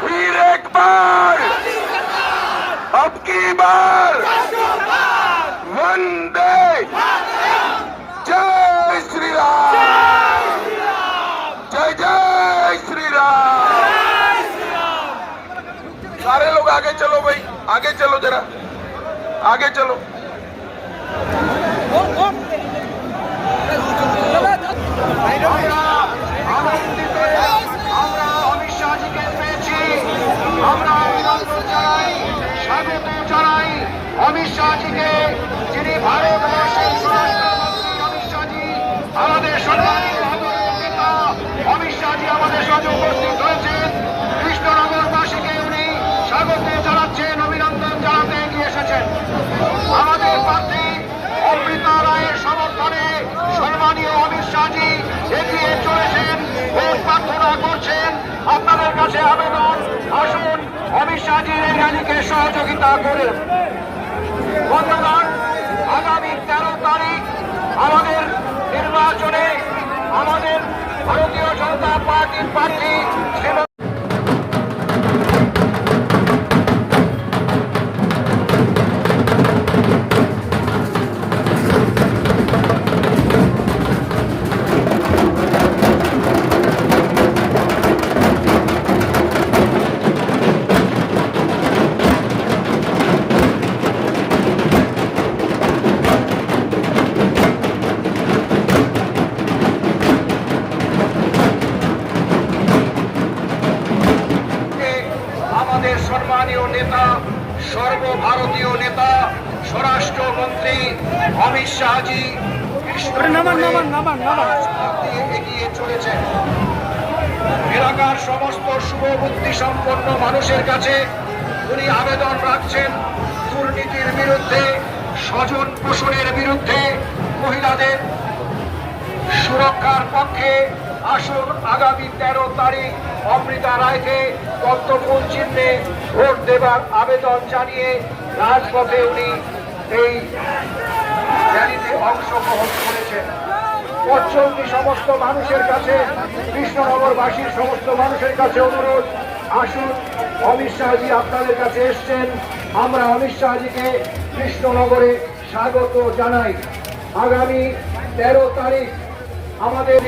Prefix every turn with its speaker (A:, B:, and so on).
A: फिर एक बार। अब की बार। वंदे। जय श्री राम जय जय श्री राम सारे लोग आगे चलो भाई। आगे चलो जरा। आगे चलो।
B: শাহজিকে যিনি ভারতবর্ষের স্বরাষ্ট্রমন্ত্রী আমাদের আদরণীয় নেতা আমাদের সাথে উপস্থিত হয়েছেন কৃষ্ণনগরবাসীকে উনি স্বাগত জানাচ্ছেন, অভিনন্দন জানাতে এগিয়ে এসেছেন। আমাদের প্রার্থী অমৃতা রায়ের সমর্থনে সম্মানীয় অমিত শাহজি এগিয়ে চলেছেন ভোট প্রার্থনা করছেন। আপনাদের কাছে আবেদন, আসুন, অমিত শাহজির এই র্যালিকে সহযোগিতা করুন। বন্ধুগণ আমাদের সম্মানীয় নেতা সর্বভারতীয় নেতা স্বরাষ্ট্রমন্ত্রী অমিত শাহজি এগিয়ে চলেছেন। এলাকার সমস্ত শুভবুদ্ধি সম্পন্ন মানুষের কাছে উনি আবেদন রাখছেন দুর্নীতির বিরুদ্ধে স্বজন পোষণের বিরুদ্ধে মহিলাদের সুরক্ষার পক্ষে আসুন আগামী তেরো তারিখ অমৃতা রায়কে কর্তব্য চিহ্নে ভোট দেবার আবেদন জানিয়ে রাজপথে উনি এই র্যালিতে অংশগ্রহণ করেছেন। পশ্চিমী সমস্ত মানুষের কাছে, কৃষ্ণনগরবাসীর সমস্ত মানুষের কাছে অনুরোধ, আসুন, অমিত শাহজি আপনাদের কাছে এসছেন। আমরা অমিত শাহজিকে কৃষ্ণনগরে স্বাগত জানাই। আগামী তেরো তারিখ আমাদের